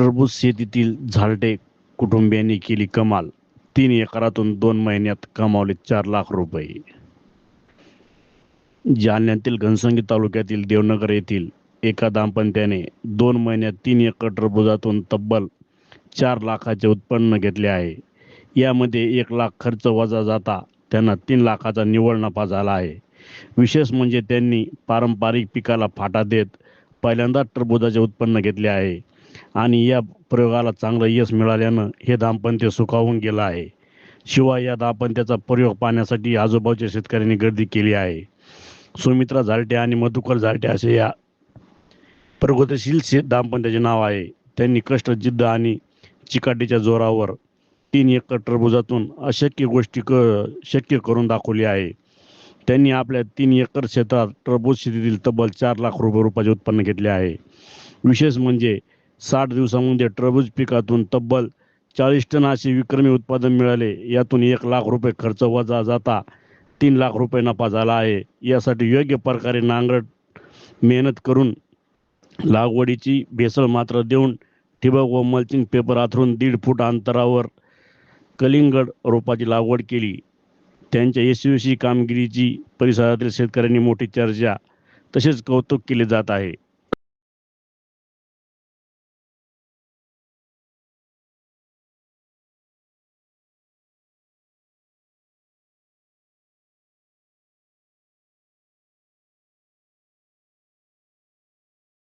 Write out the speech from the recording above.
टरबूज शेतीतील झालटे कुटुंबियांनी केली कमाल. तीन एकरातून दोन महिन्यात कमावले चार लाख रुपये. जालन्यातील घनसंगी तालुक्यातील देवनगर येथील एका दाम्पत्याने दोन महिन्यात तीन एकर टरबुजातून तब्बल चार लाखाचे उत्पन्न घेतले आहे. यामध्ये एक लाख खर्च वजा जाता त्यांना तीन लाखाचा निव्वळ नफा झाला आहे. विशेष म्हणजे त्यांनी पारंपरिक पिकाला फाटा देत पहिल्यांदा टरबुजाचे उत्पन्न घेतले आहे. आणि या प्रयोगाला चांगलं यश मिळाल्यानं हे दाम्पत्य सुखावून गेलं आहे. शिवाय या दाम्पत्याचा प्रयोग पाहण्यासाठी आजोबाच्या शेतकऱ्यांनी गर्दी केली आहे. सुमित्रा झालटे आणि मधुकर झालटे असे या प्रगतशील शे दाम्पत्याचे नाव आहे. त्यांनी कष्ट जिद्द आणि चिकाटीच्या जोरावर तीन एकर टरबुजातून अशक्य गोष्टी क शक्य करून दाखवली आहे. त्यांनी आपल्या तीन एकर क्षेत्रात टरबूज शेतीतील तब्बल चार लाख रुपये रुपयाचे उत्पन्न घेतले आहे. विशेष म्हणजे साठ दिवसामध्ये टरबूज पिकातून तब्बल चाळीस टन असे विक्रमी उत्पादन मिळाले. यातून एक लाख रुपये खर्च वजा जाता तीन लाख रुपये नफा झाला आहे. यासाठी योग्य प्रकारे नांगरट मेहनत करून लागवडीची भेसळ मात्र देऊन ठिबक व मल्चिंग पेपर आथरून दीड फूट अंतरावर कलिंगड रोपाची लागवड केली. त्यांच्या यशस्वी कामगिरीची परिसरातील शेतकऱ्यांनी मोठी चर्चा तसेच कौतुक केले जात आहे.